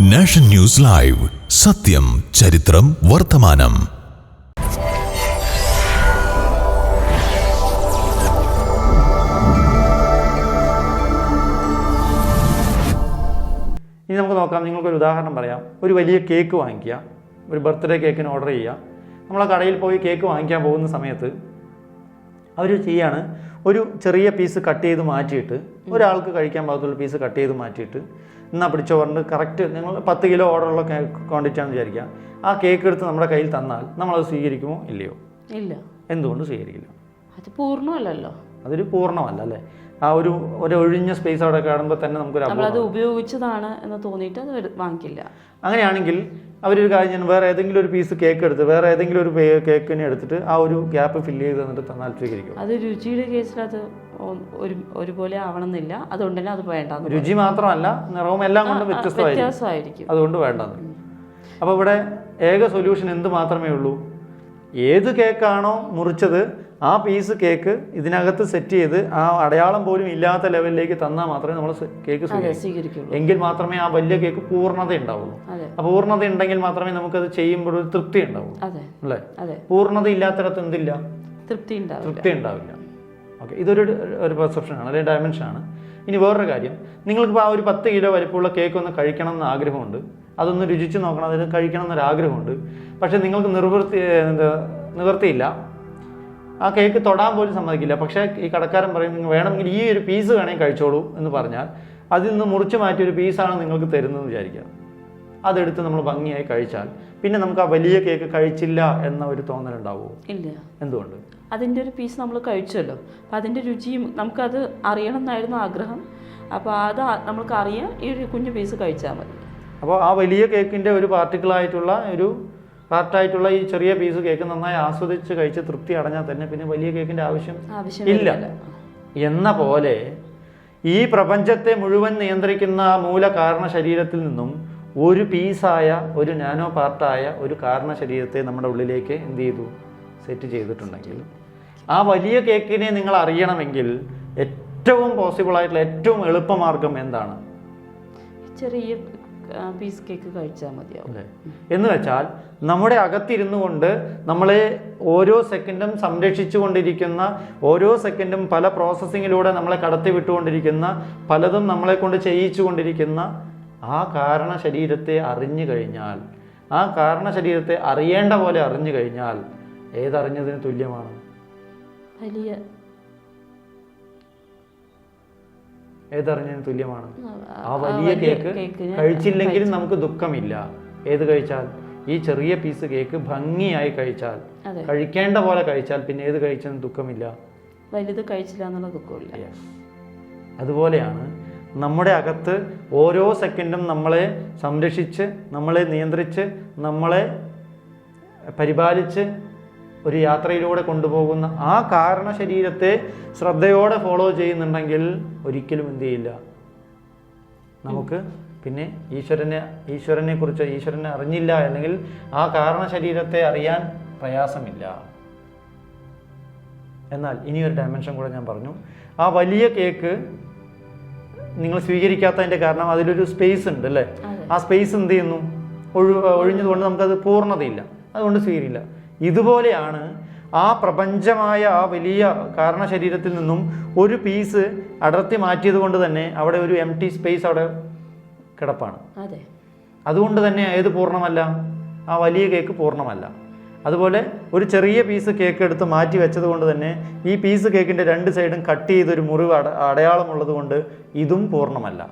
Nation news live. സത്യം ചരിത്രം വർത്തമാനം. ഇനി നമുക്ക് നോക്കാം നിങ്ങൾക്കൊരു ഉദാഹരണം പറയാം. ഒരു വലിയ കേക്ക് വാങ്ങിക്കുക. ഒരു ബർത്ത്ഡേ കേക്കിന് ഓർഡർ ചെയ്യുക. നമ്മൾ ആ കടയിൽ പോയി കേക്ക് വാങ്ങിക്കാൻ പോകുന്ന സമയത്ത് അവർ ചെയ്യാണ് ഒരു ചെറിയ പീസ് കട്ട് ചെയ്ത് മാറ്റിയിട്ട് ഒരാൾക്ക് കഴിക്കാൻ പാകത്തുള്ള പീസ് കട്ട് ചെയ്ത് മാറ്റിയിട്ട് എന്നാൽ പിടിച്ച പറഞ്ഞ് കറക്റ്റ് നിങ്ങൾ പത്ത് കിലോ ഓർഡറുള്ള ക്വാണ്ടിറ്റി ആണെന്ന് വിചാരിക്കുക. ആ കേക്ക് എടുത്ത് നമ്മുടെ കയ്യിൽ തന്നാൽ നമ്മളത് സ്വീകരിക്കുമോ ഇല്ലയോ? ഇല്ല. എന്തുകൊണ്ട് സ്വീകരിക്കില്ല? അത് പൂർണമല്ലല്ലോ. അതൊരു പൂർണമല്ല അല്ലേ? ആ ഒരു ഒരു ഒഴിഞ്ഞ സ്പേസ് അവിടെ കാണുമ്പോൾ തന്നെ നമുക്കൊരു നമ്മളത് ഉപയോഗിച്ചതാണ് എന്ന് തോന്നിയിട്ട് അത് വാങ്ങിക്കില്ല. അങ്ങനെയാണെങ്കിൽ അവരൊരു കാര്യം ഞാൻ വേറെ ഏതെങ്കിലും ഒരു പീസ് കേക്ക് എടുത്ത് വേറെ ഏതെങ്കിലും ഒരു കേക്കിനെ എടുത്തിട്ട് ആ ഒരു ഗ്യാപ്പ് ഫില്ല് ചെയ്ത് തന്നിട്ട് തന്നാൽ സ്വീകരിക്കും. അത് രുചിയുടെ കേസിൽ അത് ഒരു ഒരുപോലെ ആവണമെന്നില്ല. അതുകൊണ്ട് തന്നെ അത് വേണ്ട രുചി മാത്രമല്ല നിറവും എല്ലാം കൊണ്ടും വ്യത്യസ്തമായിരിക്കും. അതുകൊണ്ട് വേണ്ടെന്ന്. അപ്പോൾ ഇവിടെ ഏക സൊല്യൂഷൻ എന്ത് മാത്രമേ ഉള്ളൂ? ഏത് കേക്കാണോ മുറിച്ചത് ആ പീസ് കേക്ക് ഇതിനകത്ത് സെറ്റ് ചെയ്ത് ആ അടയാളം പോലും ഇല്ലാത്ത ലെവലിലേക്ക് തന്നാൽ മാത്രമേ നമ്മൾ കേക്ക് സ്വീകരിക്കൂ. എങ്കിൽ മാത്രമേ ആ വലിയ കേക്ക് പൂർണത ഉണ്ടാവുള്ളൂ. ആ പൂർണത ഉണ്ടെങ്കിൽ മാത്രമേ നമുക്ക് അത് ചെയ്യുമ്പോൾ ഒരു തൃപ്തി ഉണ്ടാവുള്ളൂ. അല്ലേ? പൂർണത ഇല്ലാത്തടത്ത് എന്തില്ല? തൃപ്തി തൃപ്തി ഉണ്ടാവില്ല. ഓക്കെ ഇതൊരു ഒരു പെർസെപ്ഷനാണ് അല്ലെങ്കിൽ ഡയമെൻഷനാണ് ഇനി വേറൊരു കാര്യം. നിങ്ങൾക്കിപ്പോൾ ആ ഒരു പത്ത് കിലോ വലിപ്പമുള്ള കേക്ക് ഒന്ന് കഴിക്കണം എന്ന് ആഗ്രഹമുണ്ട്. അതൊന്ന് രുചിച്ച് നോക്കണം അതിന് കഴിക്കണം എന്നൊരു ആഗ്രഹമുണ്ട് പക്ഷേ നിങ്ങൾക്ക് നിർവൃത്തി എന്താ നിവൃത്തിയില്ല ആ കേക്ക് തൊടാൻ പോലും സമ്മതിക്കില്ല. പക്ഷേ ഈ കടക്കാരൻ പറയും നിങ്ങൾ വേണമെങ്കിൽ ഈ ഒരു പീസ് വേണമെങ്കിൽ കഴിച്ചോളൂ എന്ന് പറഞ്ഞാൽ അതിൽ നിന്ന് മുറിച്ച് മാറ്റിയ ഒരു പീസാണ് നിങ്ങൾക്ക് തരുന്നതെന്ന് വിചാരിക്കുക. അതെടുത്ത് നമ്മൾ ഭംഗിയായി കഴിച്ചാൽ പിന്നെ നമുക്ക് ആ വലിയ കേക്ക് കഴിച്ചില്ല എന്ന ഒരു തോന്നലുണ്ടാവുമോ ഇല്ല. എന്തുകൊണ്ട്? അതിന്റെ ഒരു പീസ് നമ്മൾ കഴിച്ചല്ലോ. അപ്പം അതിന്റെ രുചിയും നമുക്കത് അറിയണം എന്നായിരുന്നു ആഗ്രഹം. അപ്പോൾ അത് നമുക്ക് അറിയാം ഈ ഒരു കുഞ്ഞു പീസ് കഴിച്ചാൽ മതി. അപ്പോൾ ആ വലിയ കേക്കിന്റെ ഒരു പാർട്ടിക്കിളായിട്ടുള്ള ഒരു പാർട്ടായിട്ടുള്ള ഈ ചെറിയ പീസ് കേക്ക് നന്നായി ആസ്വദിച്ച് കഴിച്ച് തൃപ്തി അടഞ്ഞാൽ തന്നെ പിന്നെ വലിയ കേക്കിന്റെ ആവശ്യം ഇല്ല. എന്ന പോലെ ഈ പ്രപഞ്ചത്തെ മുഴുവൻ നിയന്ത്രിക്കുന്ന ആ മൂല കാരണ ശരീരത്തിൽ നിന്നും ഒരു പീസായ ഒരു നാനോ പാർട്ടായ ഒരു കാരണ ശരീരത്തെ നമ്മുടെ ഉള്ളിലേക്ക് എന്ത് ചെയ്തു? സെറ്റ് ചെയ്തിട്ടുണ്ടെങ്കിൽ ആ വലിയ കേക്കിനെ നിങ്ങൾ അറിയണമെങ്കിൽ ഏറ്റവും പോസിബിൾ ആയിട്ടുള്ള ഏറ്റവും എളുപ്പമാർഗം എന്താണ്? ചെറിയ പീസ് കേക്ക് കഴിച്ചാൽ മതിയാവും. എന്ന് വെച്ചാൽ നമ്മുടെ അകത്തിരുന്നു കൊണ്ട് നമ്മളെ ഓരോ സെക്കൻഡും സംരക്ഷിച്ചു കൊണ്ടിരിക്കുന്ന ഓരോ സെക്കൻഡും പല പ്രോസസ്സിങ്ങിലൂടെ നമ്മളെ കടത്തി വിട്ടുകൊണ്ടിരിക്കുന്ന പലതും നമ്മളെ കൊണ്ട് ചെയ്യിച്ചു കൊണ്ടിരിക്കുന്ന ആ കാരണ ശരീരത്തെ അറിഞ്ഞു കഴിഞ്ഞാൽ ആ കാരണ ശരീരത്തെ അറിയേണ്ട പോലെ അറിഞ്ഞു കഴിഞ്ഞാൽ ഏതറിഞ്ഞതിന് തുല്യമാണ്? വലിയ ഏതറിഞ്ഞതിന് തുല്യമാണ്. ആ, വലിയ കേക്ക് കഴിച്ചില്ലെങ്കിലും നമുക്ക് ദുഃഖമില്ല. ഏത് കഴിച്ചാൽ? ഈ ചെറിയ പീസ് കേക്ക് ഭംഗിയായി കഴിച്ചാൽ കഴിക്കേണ്ട പോലെ കഴിച്ചാൽ പിന്നെ ഏത് കഴിച്ചതിന് ദുഃഖമില്ല. വലുത് കഴിച്ചില്ല എന്നുള്ള ദുഃഖമില്ല അതുപോലെയാണ് നമ്മുടെ അകത്ത് ഓരോ സെക്കൻഡും നമ്മളെ സംരക്ഷിച്ച് നമ്മളെ നിയന്ത്രിച്ച് നമ്മളെ പരിപാലിച്ച് ഒരു യാത്രയിലൂടെ കൊണ്ടുപോകുന്ന ആ കാരണ ശരീരത്തെ ശ്രദ്ധയോടെ ഫോളോ ചെയ്യുന്നുണ്ടെങ്കിൽ ഒരിക്കലും എന്ത് ചെയ്യില്ല. നമുക്ക് പിന്നെ ഈശ്വരനെ ഈശ്വരനെ കുറിച്ച് ഈശ്വരനെ അറിഞ്ഞില്ല അല്ലെങ്കിൽ ആ കാരണ ശരീരത്തെ അറിയാൻ പ്രയാസമില്ല. എന്നാൽ ഇനിയൊരു ഡയമെൻഷൻ കൂടെ ഞാൻ പറഞ്ഞു. ആ വലിയ കേക്ക് നിങ്ങൾ സ്വീകരിക്കാത്തതിന്റെ കാരണം അതിലൊരു സ്പേസ് ഉണ്ട് അല്ലേ? ആ സ്പേസ് എന്ത് ചെയ്യുന്നു? ഒഴു ഒഴിഞ്ഞതുകൊണ്ട് നമുക്കത് പൂർണതയില്ല. അതുകൊണ്ട് സ്വീകരിക്കില്ല ഇതുപോലെയാണ് ആ പ്രപഞ്ചമായ ആ വലിയ കാരണ ശരീരത്തിൽ നിന്നും ഒരു പീസ് അടർത്തി മാറ്റിയത് കൊണ്ട് തന്നെ അവിടെ ഒരു എം ടി സ്പേസ് അവിടെ കിടപ്പാണ്. അതെ. അതുകൊണ്ട് തന്നെ ഏത് പൂർണമല്ല? ആ വലിയ കേക്ക് പൂർണമല്ല. അതുപോലെ ഒരു ചെറിയ പീസ് കേക്ക് എടുത്ത് മാറ്റി വെച്ചത് കൊണ്ട് തന്നെ ഈ പീസ് കേക്കിന്റെ രണ്ട് സൈഡും കട്ട് ചെയ്തൊരു മുറിവ് അട അടയാളമുള്ളത് കൊണ്ട് ഇതും പൂർണമല്ല.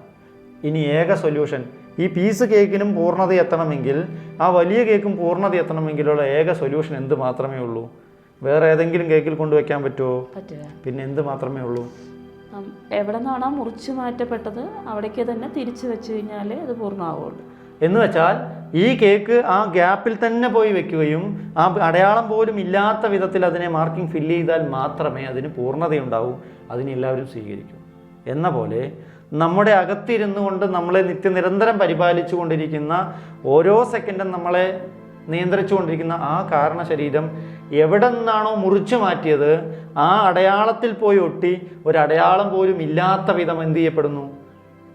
ഇനി ഏക സൊല്യൂഷൻ ഈ പീസ് കേക്കിനും പൂർണത എത്തണമെങ്കിൽ ആ വലിയ കേക്കും പൂർണത എത്തണമെങ്കിലുള്ള ഏക സൊല്യൂഷൻ എന്ത് മാത്രമേ ഉള്ളൂ? വേറെ ഏതെങ്കിലും കേക്കിൽ കൊണ്ടുവയ്ക്കാൻ പറ്റുമോ പിന്നെ എന്ത് മാത്രമേ ഉള്ളൂ? എവിടെ നിന്നാണോ മുറിച്ച് മാറ്റപ്പെട്ടത് അവിടേക്ക് തന്നെ തിരിച്ചു വെച്ച് കഴിഞ്ഞാലേ അത് പൂർണമാവുള്ളൂ. എന്ന് വെച്ചാൽ ഈ കേക്ക് ആ ഗ്യാപ്പിൽ തന്നെ പോയി വെക്കുകയും ആ അടയാളം പോലും ഇല്ലാത്ത വിധത്തിൽ അതിനെ മാർക്കിംഗ് ഫില്ല് ചെയ്താൽ മാത്രമേ അതിന് പൂർണതയുണ്ടാവൂ. അതിനെ എല്ലാവരും സ്വീകരിക്കൂ. എന്ന പോലെ നമ്മുടെ അകത്തിരുന്നു കൊണ്ട് നമ്മളെ നിത്യനിരന്തരം പരിപാലിച്ചു കൊണ്ടിരിക്കുന്ന ഓരോ സെക്കൻഡും നമ്മളെ നിയന്ത്രിച്ചു കൊണ്ടിരിക്കുന്ന ആ കാരണ ശരീരം എവിടെ നിന്നാണോ മുറിച്ചു മാറ്റിയത് ആ അടയാളത്തിൽ പോയി ഒട്ടി ഒരടയാളം പോലും ഇല്ലാത്ത വിധം എന്ത് ചെയ്യപ്പെടുന്നു?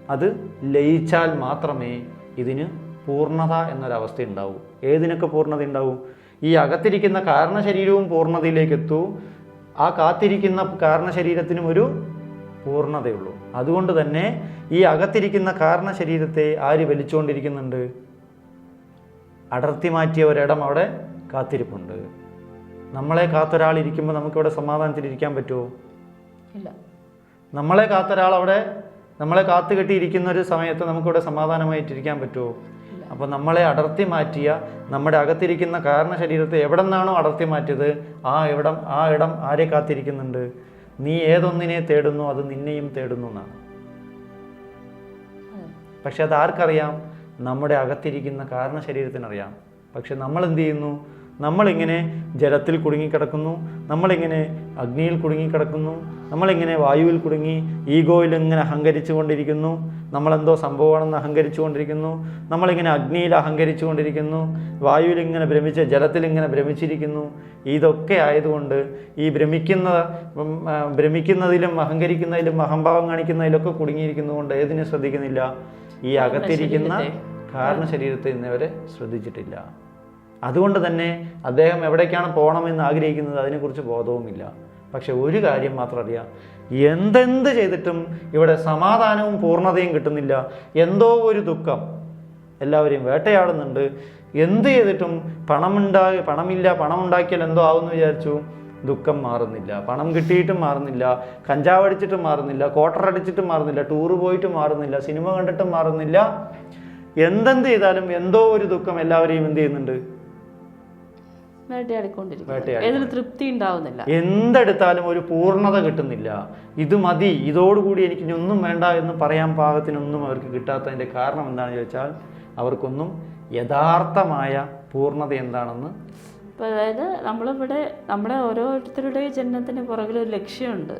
അത് ലയിച്ചാൽ മാത്രമേ ഇതിന് പൂർണത എന്നൊരവസ്ഥ ഉണ്ടാവൂ ഏതിനൊക്കെ പൂർണത ഉണ്ടാവും? ഈ അകത്തിരിക്കുന്ന കാരണശരീരവും പൂർണതയിലേക്ക് എത്തൂ. ആ കാത്തിരിക്കുന്ന കാരണശരീരത്തിനും ഒരു പൂർണതയുള്ളൂ. അതുകൊണ്ട് തന്നെ ഈ അകത്തിരിക്കുന്ന കാരണ ശരീരത്തെ ആര് വലിച്ചുകൊണ്ടിരിക്കുന്നുണ്ട് അടർത്തി മാറ്റിയ ഒരിടം അവിടെ കാത്തിരിപ്പുണ്ട്. നമ്മളെ കാത്തൊരാൾ ഇരിക്കുമ്പോൾ നമുക്കിവിടെ സമാധാനത്തിലിരിക്കാൻ പറ്റുമോ? ഇല്ല. നമ്മളെ കാത്തൊരാൾ അവിടെ നമ്മളെ കാത്തു കെട്ടിയിരിക്കുന്ന ഒരു സമയത്ത് നമുക്കിവിടെ സമാധാനമായിട്ടിരിക്കാൻ പറ്റുമോ? അപ്പോൾ നമ്മളെ അടർത്തി മാറ്റിയ നമ്മുടെ അകത്തിരിക്കുന്ന കാരണ ശരീരത്തെ എവിടെ നിന്നാണോ അടർത്തി മാറ്റിയത്? ആ ഇവിടം ആ ഇടം ആരെ കാത്തിരിക്കുന്നുണ്ട്? നീ ഏതൊന്നിനെ തേടുന്നു അത് നിന്നെയും തേടുന്നു എന്നാണ്. പക്ഷെ അത് ആർക്കറിയാം? നമ്മുടെ അകത്തിരിക്കുന്ന കാരണ ശരീരത്തിനറിയാം പക്ഷെ നമ്മൾ എന്ത് ചെയ്യുന്നു? നമ്മളിങ്ങനെ ജലത്തിൽ കുടുങ്ങിക്കിടക്കുന്നു നമ്മളിങ്ങനെ അഗ്നിയിൽ കുടുങ്ങിക്കിടക്കുന്നു നമ്മളിങ്ങനെ വായുവിൽ കുടുങ്ങി ഈഗോയിൽ ഇങ്ങനെ അഹങ്കരിച്ചു കൊണ്ടിരിക്കുന്നു നമ്മളെന്തോ സംഭവമാണെന്ന് അഹങ്കരിച്ചു കൊണ്ടിരിക്കുന്നു നമ്മളിങ്ങനെ അഗ്നിയിൽ അഹങ്കരിച്ചു കൊണ്ടിരിക്കുന്നു വായുവിൽ ഇങ്ങനെ ഭ്രമിച്ച് ജലത്തിൽ ഇങ്ങനെ ഭ്രമിച്ചിരിക്കുന്നു. ഇതൊക്കെ ആയതുകൊണ്ട് ഈ ഭ്രമിക്കുന്ന ഭ്രമിക്കുന്നതിലും അഹങ്കരിക്കുന്നതിലും അഹംഭാവം കാണിക്കുന്നതിലൊക്കെ കുടുങ്ങിയിരിക്കുന്നതുകൊണ്ട് ഏതിനെ ശ്രദ്ധിക്കുന്നില്ല. ഈ അകത്തിരിക്കുന്ന കാരണ ശരീരത്തിൽ ഇന്നവരെ ശ്രദ്ധിച്ചിട്ടില്ല. അതുകൊണ്ട് തന്നെ അദ്ദേഹം എവിടേക്കാണ് പോകണമെന്ന് ആഗ്രഹിക്കുന്നത് അതിനെക്കുറിച്ച് ബോധവുമില്ല. പക്ഷെ ഒരു കാര്യം മാത്രം അറിയാം. എന്തെന്ത് ചെയ്തിട്ടും ഇവിടെ സമാധാനവും പൂർണതയും കിട്ടുന്നില്ല. എന്തോ ഒരു ദുഃഖം. എല്ലാവരെയും വേട്ടയാടുന്നുണ്ട്. എന്ത് ചെയ്തിട്ടും പണമുണ്ടാ പണമില്ല പണം ഉണ്ടാക്കിയാൽ എന്തോ ആവുമെന്ന് വിചാരിച്ചു. ദുഃഖം മാറുന്നില്ല. പണം കിട്ടിയിട്ടും മാറുന്നില്ല. കഞ്ചാവ് അടിച്ചിട്ടും മാറുന്നില്ല. ക്വാർട്ടർ അടിച്ചിട്ടും മാറുന്നില്ല. ടൂറ് പോയിട്ടും മാറുന്നില്ല. സിനിമ കണ്ടിട്ടും മാറുന്നില്ല. എന്തെന്ത് ചെയ്താലും എന്തോ ഒരു ദുഃഖം എല്ലാവരെയും എന്ത് ചെയ്യുന്നുണ്ട്? എന്തെടുത്താലും ഒരു പൂർണത കിട്ടുന്നില്ല. ഇത് മതി. ഇതോടുകൂടി എനിക്ക് ഇനി ഒന്നും വേണ്ട എന്ന് പറയാൻ പാകത്തിനൊന്നും അവർക്ക് കിട്ടാത്തതിന്റെ കാരണം എന്താണെന്ന് ചോദിച്ചാൽ അവർക്കൊന്നും യഥാർത്ഥമായ പൂർണത എന്താണെന്ന് അതായത് നമ്മളിവിടെ നമ്മുടെ ഓരോരുത്തരുടെയും ജന്മത്തിന് പുറകിൽ ഒരു ലക്ഷ്യമുണ്ട്.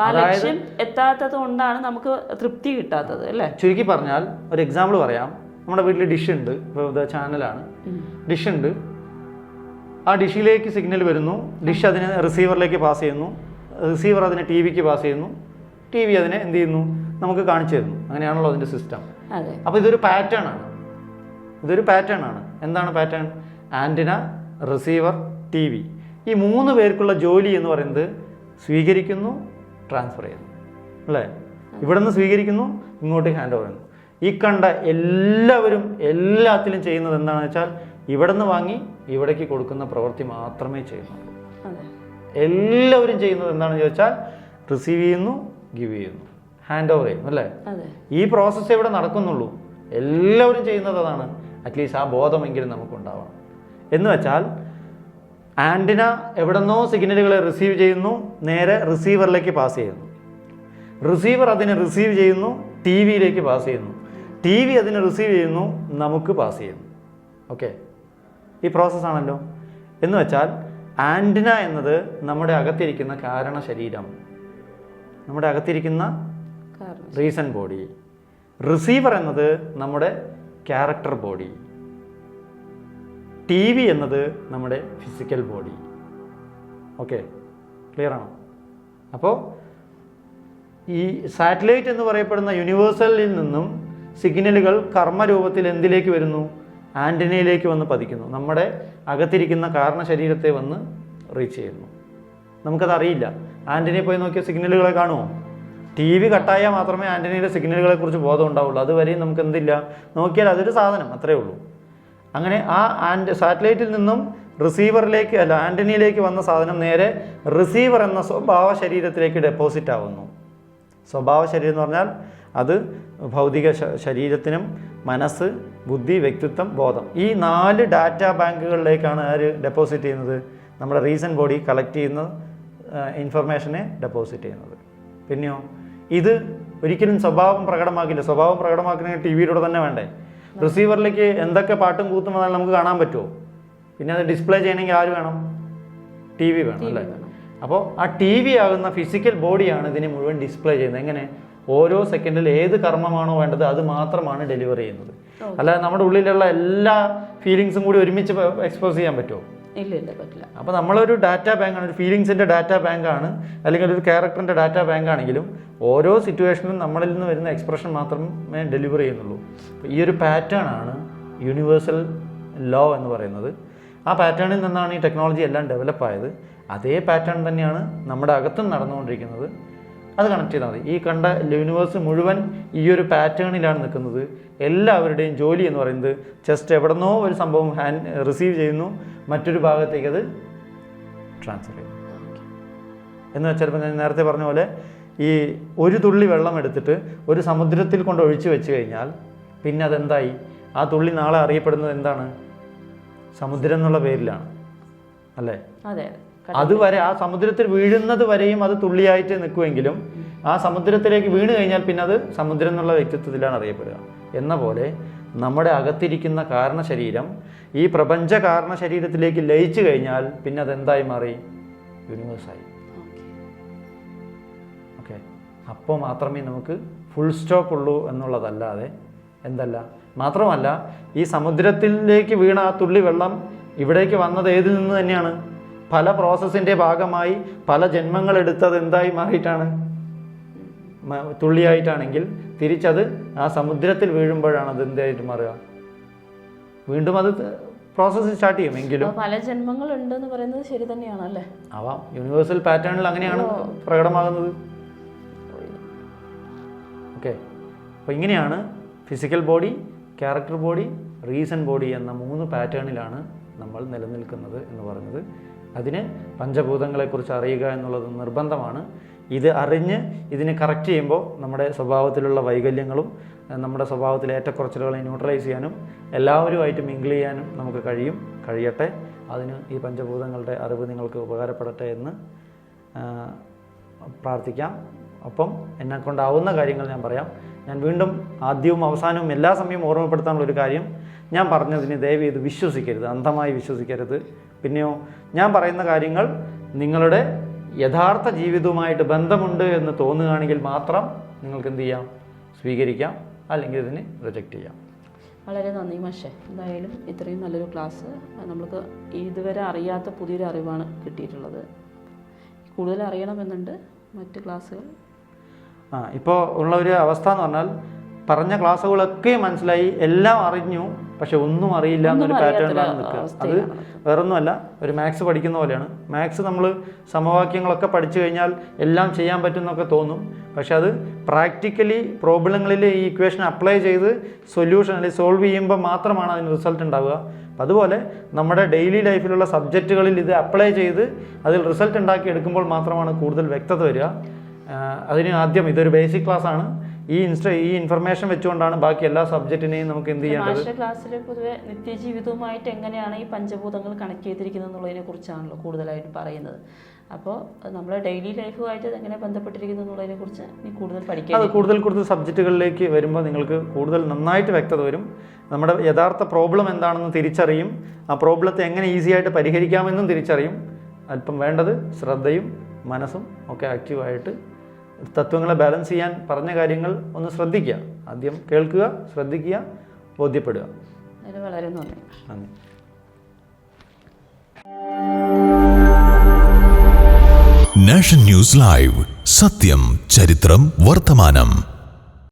ആ ലക്ഷ്യം എത്താത്തത് കൊണ്ടാണ് നമുക്ക് തൃപ്തി കിട്ടാത്തത് അല്ലേ? ചുരുക്കി പറഞ്ഞാൽ ഒരു എക്സാമ്പിൾ പറയാം. നമ്മുടെ വീട്ടിൽ ഡിഷ് ഉണ്ട്. ഇപ്പോൾ ചാനലാണ് ഡിഷ് ഉണ്ട്. ആ ഡിഷിലേക്ക് സിഗ്നൽ വരുന്നു. ഡിഷ് അതിനെ റിസീവറിലേക്ക് പാസ് ചെയ്യുന്നു. റിസീവർ അതിനെ ടി വിക്ക് പാസ് ചെയ്യുന്നു. ടി വി അതിനെ എന്ത് ചെയ്യുന്നു? നമുക്ക് കാണിച്ചു തരുന്നു. അങ്ങനെയാണല്ലോ അതിന്റെ സിസ്റ്റം. അപ്പോൾ ഇതൊരു പാറ്റേൺ ആണ്. ഇതൊരു പാറ്റേൺ ആണ്. എന്താണ് pattern? Antenna receiver T V ഈ മൂന്ന് പേർക്കുള്ള ജോലി എന്ന് പറയുന്നത് സ്വീകരിക്കുന്നു ട്രാൻസ്ഫർ ചെയ്യുന്നു. അല്ലേ? ഇവിടെ നിന്ന് സ്വീകരിക്കുന്നു ഇങ്ങോട്ട് ഹാൻഡ് ഓവർ ചെയ്യുന്നു. ഈ കണ്ട എല്ലാവരും എല്ലാത്തിലും ചെയ്യുന്നത് എന്താണെന്ന് വെച്ചാൽ ഇവിടെ നിന്ന് വാങ്ങി ഇവിടേക്ക് കൊടുക്കുന്ന പ്രവൃത്തി മാത്രമേ ചെയ്യുന്നുള്ളൂ. എല്ലാവരും ചെയ്യുന്നത് എന്താണെന്ന് ചോദിച്ചാൽ റിസീവ് ചെയ്യുന്നു ഗിവ് ചെയ്യുന്നു. ഹാൻഡ് ഓവർ ചെയ്യുന്നു അല്ലേ? ഈ പ്രോസസ്സ് ഇവിടെ നടക്കുന്നുള്ളൂ. എല്ലാവരും ചെയ്യുന്നത് അതാണ്. അറ്റ്ലീസ്റ്റ് ആ ബോധമെങ്കിലും നമുക്കുണ്ടാവണം. എന്ന് വെച്ചാൽ ആന്റിന എവിടെന്നോ സിഗ്നലുകളെ റിസീവ് ചെയ്യുന്നു നേരെ റിസീവറിലേക്ക് പാസ് ചെയ്യുന്നു. റിസീവർ അതിനെ റിസീവ് ചെയ്യുന്നു ടി വിയിലേക്ക് പാസ് ചെയ്യുന്നു. ടി വി അതിനെ റിസീവ് ചെയ്യുന്നു നമുക്ക് പാസ് ചെയ്യുന്നു. ഓക്കെ ഈ പ്രോസസ്സാണല്ലോ എന്ന് വെച്ചാൽ ആന്റിന എന്നത് നമ്മുടെ അകത്തിരിക്കുന്ന കാരണ ശരീരം. നമ്മുടെ അകത്തിരിക്കുന്ന റീസൺ ബോഡി റിസീവർ എന്നത് നമ്മുടെ ക്യാരക്ടർ ബോഡി ടി വി എന്നത് നമ്മുടെ ഫിസിക്കൽ ബോഡി ഓക്കെ ക്ലിയർ ആണോ? അപ്പോൾ ഈ സാറ്റലൈറ്റ് എന്ന് പറയപ്പെടുന്ന യൂണിവേഴ്സലിൽ നിന്നും സിഗ്നലുകൾ കർമ്മരൂപത്തിൽ എന്തിലേക്ക് വരുന്നു? ആന്റിനയിലേക്ക് വന്ന് പതിക്കുന്നു. നമ്മുടെ അകത്തിരിക്കുന്ന കാരണ ശരീരത്തെ വന്ന് റീച്ച് ചെയ്യുന്നു. നമുക്കത് അറിയില്ല പോയി നോക്കിയ സിഗ്നലുകളെ കാണുമോ? ടി വി കട്ടായാൽ മാത്രമേ ആന്റണിയുടെ സിഗ്നലുകളെ കുറിച്ച് ബോധം ഉണ്ടാവുള്ളൂ. അതുവരെയും നമുക്ക് എന്തില്ല നോക്കിയാൽ അതൊരു സാധനം അത്രേ ഉള്ളൂ. അങ്ങനെ ആ ആൻഡ് സാറ്റലൈറ്റിൽ നിന്നും റിസീവറിലേക്ക് അല്ല ആന്റണിയിലേക്ക് വന്ന സാധനം നേരെ റിസീവർ എന്ന സ്വഭാവ ശരീരത്തിലേക്ക് ഡെപ്പോസിറ്റ് ആവുന്നു. സ്വഭാവ ശരീരം എന്ന് പറഞ്ഞാൽ അത് ഭൗതിക ശരീരത്തിനും മനസ്സ് ബുദ്ധി വ്യക്തിത്വം ബോധം. ഈ നാല് ഡാറ്റ ബാങ്കുകളിലേക്കാണ് ആര് ഡെപ്പോസിറ്റ് ചെയ്യുന്നത്? നമ്മുടെ റീസൺ ബോഡി കളക്ട് ചെയ്യുന്ന ഇൻഫർമേഷനെ ഡെപ്പോസിറ്റ് ചെയ്യുന്നത്. പിന്നെയോ? ഇത് ഒരിക്കലും സ്വഭാവം പ്രകടമാക്കില്ല. സ്വഭാവം പ്രകടമാക്കണമെങ്കിൽ ടി വിയിലൂടെ തന്നെ വേണ്ടേ? റിസീവറിലേക്ക് എന്തൊക്കെ പാട്ടും കൂത്തും വന്നാലും നമുക്ക് കാണാൻ പറ്റുമോ? പിന്നെ അത് ഡിസ്പ്ലേ ചെയ്യണമെങ്കിൽ ആര് വേണം? ടി വി വേണം അല്ലേ? അപ്പോൾ ആ ടി വി ആകുന്ന ഫിസിക്കൽ ബോഡിയാണ് ഇതിനെ മുഴുവൻ ഡിസ്പ്ലേ ചെയ്യുന്നത്. എങ്ങനെ? ഓരോ സെക്കൻഡിൽ ഏത് കർമ്മമാണോ വേണ്ടത് അത് മാത്രമാണ് ഡെലിവറി ചെയ്യുന്നത്. അല്ലാതെ നമ്മുടെ ഉള്ളിലുള്ള എല്ലാ ഫീലിങ്സും കൂടി ഒരുമിച്ച് എക്സ്പോസ് ചെയ്യാൻ പറ്റുമോ? ഇല്ല ഇല്ല പറ്റില്ല. അപ്പോൾ നമ്മളൊരു ഡാറ്റ ബാങ്കാണ് ഒരു ഫീലിങ്സിന്റെ ഡാറ്റ ആണ് അല്ലെങ്കിൽ ഒരു ക്യാരക്ടറിന്റെ ഡാറ്റ ബാങ്ക് ആണെങ്കിലും ഓരോ സിറ്റുവേഷനിലും നമ്മളിൽ നിന്ന് വരുന്ന എക്സ്പ്രഷൻ മാത്രമേ ഡെലിവർ ചെയ്യുന്നുള്ളൂ. ഈ ഒരു പാറ്റേൺ ആണ് യൂണിവേഴ്സൽ ലോ എന്ന് പറയുന്നത്. ആ പാറ്റേണിൽ നിന്നാണ് ഈ ടെക്നോളജി എല്ലാം ഡെവലപ്പ് ആയത്. അതേ പാറ്റേൺ തന്നെയാണ് നമ്മുടെ അകത്തും നടന്നുകൊണ്ടിരിക്കുന്നത്. അത് കണക്ട് ചെയ്താൽ മതി. ഈ കണ്ട യൂണിവേഴ്സ് മുഴുവൻ ഈ ഒരു പാറ്റേണിലാണ് നിൽക്കുന്നത്. എല്ലാവരുടെയും ജോലി എന്ന് പറയുന്നത് ജസ്റ്റ് എവിടെന്നോ ഒരു സംഭവം ഹാൻഡ് റിസീവ് ചെയ്യുന്നു. മറ്റൊരു ഭാഗത്തേക്ക് അത് ട്രാൻസ്ഫർ ചെയ്യുന്നു. എന്ന് വെച്ചാൽ ഞാൻ നേരത്തെ പറഞ്ഞ പോലെ ഈ ഒരു തുള്ളി വെള്ളം എടുത്തിട്ട് ഒരു സമുദ്രത്തിൽ കൊണ്ട് ഒഴിച്ചു വെച്ച് കഴിഞ്ഞാൽ പിന്നെ അതെന്തായി? ആ തുള്ളി നാളെ അറിയപ്പെടുന്നത് എന്താണ്? സമുദ്രം എന്നുള്ള പേരിലാണ്. അല്ലേ? അതെ. അതുവരെ ആ സമുദ്രത്തിൽ വീഴുന്നത് വരെയും അത് തുള്ളിയായിട്ട് നിൽക്കുമെങ്കിലും ആ സമുദ്രത്തിലേക്ക് വീണ് കഴിഞ്ഞാൽ പിന്നെ അത് സമുദ്രം എന്നുള്ള വ്യക്തിത്വത്തിലാണ് അറിയപ്പെടുക. എന്ന പോലെ നമ്മുടെ അകത്തിരിക്കുന്ന കാരണ ശരീരം ഈ പ്രപഞ്ച കാരണ ശരീരത്തിലേക്ക് ലയിച്ചു കഴിഞ്ഞാൽ പിന്നെ അതെന്തായി മാറി? യൂണിവേഴ്സായി ഓക്കെ അപ്പോൾ മാത്രമേ നമുക്ക് ഫുൾ സ്റ്റോപ്പ് ഉള്ളൂ എന്നുള്ളതല്ലാതെ എന്തല്ല? മാത്രമല്ല ഈ സമുദ്രത്തിലേക്ക് വീണ ആ തുള്ളി വെള്ളം ഇവിടേക്ക് വന്നത് ഏതിൽ നിന്ന് തന്നെയാണ്? പല പ്രോസസ്സിന്റെ ഭാഗമായി പല ജന്മങ്ങൾ എടുത്തത് എന്തായി മാറിയിട്ടാണ്? തുള്ളിയായിട്ടാണെങ്കിൽ തിരിച്ചത് ആ സമുദ്രത്തിൽ വീഴുമ്പോഴാണ് അത് എന്തായിട്ട് മാറുക. വീണ്ടും അത് പ്രോസസ്സ് സ്റ്റാർട്ട് ചെയ്യും എങ്കിലും. പല ജന്മങ്ങൾ ഉണ്ടെന്ന് പറയുന്നത് ശരി തന്നെയാണ് അല്ലേ? ആവാം. യൂണിവേഴ്സൽ പാറ്റേണിൽ അങ്ങനെയാണ് പ്രകടമാകുന്നത്. ഓക്കെ. അപ്പോൾ ഇങ്ങനെയാണ് physical body character body reason body എന്ന മൂന്ന് പാറ്റേണിലാണ് നമ്മൾ നിലനിൽക്കുന്നത് എന്ന് പറഞ്ഞത് അതിന് പഞ്ചഭൂതങ്ങളെക്കുറിച്ച് അറിയുക എന്നുള്ളത് നിർബന്ധമാണ്. ഇത് അറിഞ്ഞ് ഇതിനെ കറക്റ്റ് ചെയ്യുമ്പോൾ നമ്മുടെ സ്വഭാവത്തിലുള്ള വൈകല്യങ്ങളും നമ്മുടെ സ്വഭാവത്തിലെ ഏറ്റക്കുറച്ചിലുകളെ ന്യൂട്രലൈസ് ചെയ്യാനും എല്ലാവരുമായിട്ട് മിങ്കിൾ ചെയ്യാനും നമുക്ക് കഴിയും കഴിയട്ടെ. അതിന് ഈ പഞ്ചഭൂതങ്ങളുടെ അറിവ് നിങ്ങൾക്ക് ഉപകാരപ്പെടട്ടെ എന്ന് പ്രാർത്ഥിക്കാം. ഒപ്പം എന്നെക്കൊണ്ടാവുന്ന കാര്യങ്ങൾ ഞാൻ പറയാം. ഞാൻ വീണ്ടും ആദ്യവും അവസാനവും എല്ലാ സമയവും ഓർമ്മപ്പെടുത്താനുള്ള ഒരു കാര്യം. ഞാൻ പറഞ്ഞതിന് ദയവ് ഇത് വിശ്വസിക്കരുത് അന്ധമായി വിശ്വസിക്കരുത്. പിന്നെയോ ഞാൻ പറയുന്ന കാര്യങ്ങൾ നിങ്ങളുടെ യഥാർത്ഥ ജീവിതവുമായിട്ട് ബന്ധമുണ്ട് എന്ന് തോന്നുകയാണെങ്കിൽ മാത്രം നിങ്ങൾക്ക് എന്ത് ചെയ്യാം? സ്വീകരിക്കാം അല്ലെങ്കിൽ ഇതിനെ റിജക്റ്റ് ചെയ്യാം. വളരെ നന്ദി മാഷെ. എന്തായാലും ഇത്രയും നല്ലൊരു ക്ലാസ് നമ്മൾക്ക് ഇതുവരെ അറിയാത്ത പുതിയൊരു അറിവാണ് കിട്ടിയിട്ടുള്ളത്. കൂടുതൽ അറിയണമെന്നുണ്ട് മറ്റ് ക്ലാസ്സുകൾ ആ ഇപ്പോൾ ഉള്ള ഒരു അവസ്ഥ എന്ന് പറഞ്ഞാൽ പറഞ്ഞ ക്ലാസ്സുകളൊക്കെ മനസ്സിലായി എല്ലാം അറിഞ്ഞു പക്ഷെ ഒന്നും അറിയില്ല എന്നൊരു പാറ്റേണിലാണ് നിൽക്കുക. അത് വേറൊന്നുമല്ല ഒരു മാത്സ് പഠിക്കുന്ന പോലെയാണ്. മാത്സ് നമ്മൾ സമവാക്യങ്ങളൊക്കെ പഠിച്ചു കഴിഞ്ഞാൽ എല്ലാം ചെയ്യാൻ പറ്റുമെന്നൊക്കെ തോന്നും. പക്ഷെ അത് പ്രാക്ടിക്കലി പ്രോബ്ലങ്ങളിൽ ഈ ഇക്വേഷൻ അപ്ലൈ ചെയ്ത് സൊല്യൂഷൻ അല്ലെങ്കിൽ സോൾവ് ചെയ്യുമ്പോൾ മാത്രമാണ് അതിന് റിസൾട്ട് ഉണ്ടാവുക. അതുപോലെ നമ്മുടെ ഡെയിലി ലൈഫിലുള്ള സബ്ജക്റ്റുകളിൽ ഇത് അപ്ലൈ ചെയ്ത് അതിൽ റിസൾട്ട് ഉണ്ടാക്കി എടുക്കുമ്പോൾ മാത്രമാണ് കൂടുതൽ വ്യക്തത വരിക. അതിന് ആദ്യം ഇതൊരു ബേസിക് ക്ലാസ് ആണ്. ഈ ഇൻസ്റ്റ ഈ ഇൻഫർമേഷൻ വെച്ചുകൊണ്ടാണ് ബാക്കി എല്ലാ സബ്ജക്റ്റിനെയും നമുക്ക് എന്ത് ചെയ്യേണ്ടത്? ക്ലാസ്സിലെ ക്ലാസ്സിൽ പൊതുവെ നിത്യജീവിതവുമായിട്ട് എങ്ങനെയാണ് ഈ പഞ്ചഭൂതങ്ങൾ കണക്ട് ചെയ്തിരിക്കുന്നത് എന്നുള്ളതിനെ കുറിച്ചാണല്ലോ കൂടുതലായിട്ട് പറയുന്നത്. അപ്പോൾ നമ്മൾ ഡെയിലി ലൈഫുമായിട്ട് എങ്ങനെ ബന്ധപ്പെട്ടിരിക്കുന്നു എന്നുള്ളതിനെ കുറിച്ച് കൂടുതൽ അത് കൂടുതൽ കൂടുതൽ സബ്ജക്റ്റുകളിലേക്ക് വരുമ്പോൾ നിങ്ങൾക്ക് കൂടുതൽ നന്നായിട്ട് വ്യക്തത വരും. നമ്മുടെ യഥാർത്ഥ പ്രോബ്ലം എന്താണെന്ന് തിരിച്ചറിയും. ആ പ്രോബ്ലത്തെ എങ്ങനെ ഈസി ആയിട്ട് പരിഹരിക്കാമെന്നും തിരിച്ചറിയും. അല്പം വേണ്ടത് ശ്രദ്ധയും മനസ്സും ഒക്കെ ആക്റ്റീവായിട്ട് തത്വങ്ങളെ ബാലൻസ് ചെയ്യാൻ പറഞ്ഞ കാര്യങ്ങൾ ഒന്ന് ശ്രദ്ധിക്കുക. ആദ്യം കേൾക്കുക ശ്രദ്ധിക്കുക ബോധ്യപ്പെടുക. വളരെ നന്ദി. നന്ദി. നാഷൻ ന്യൂസ് ലൈവ് സത്യം ചരിത്രം വർത്തമാനം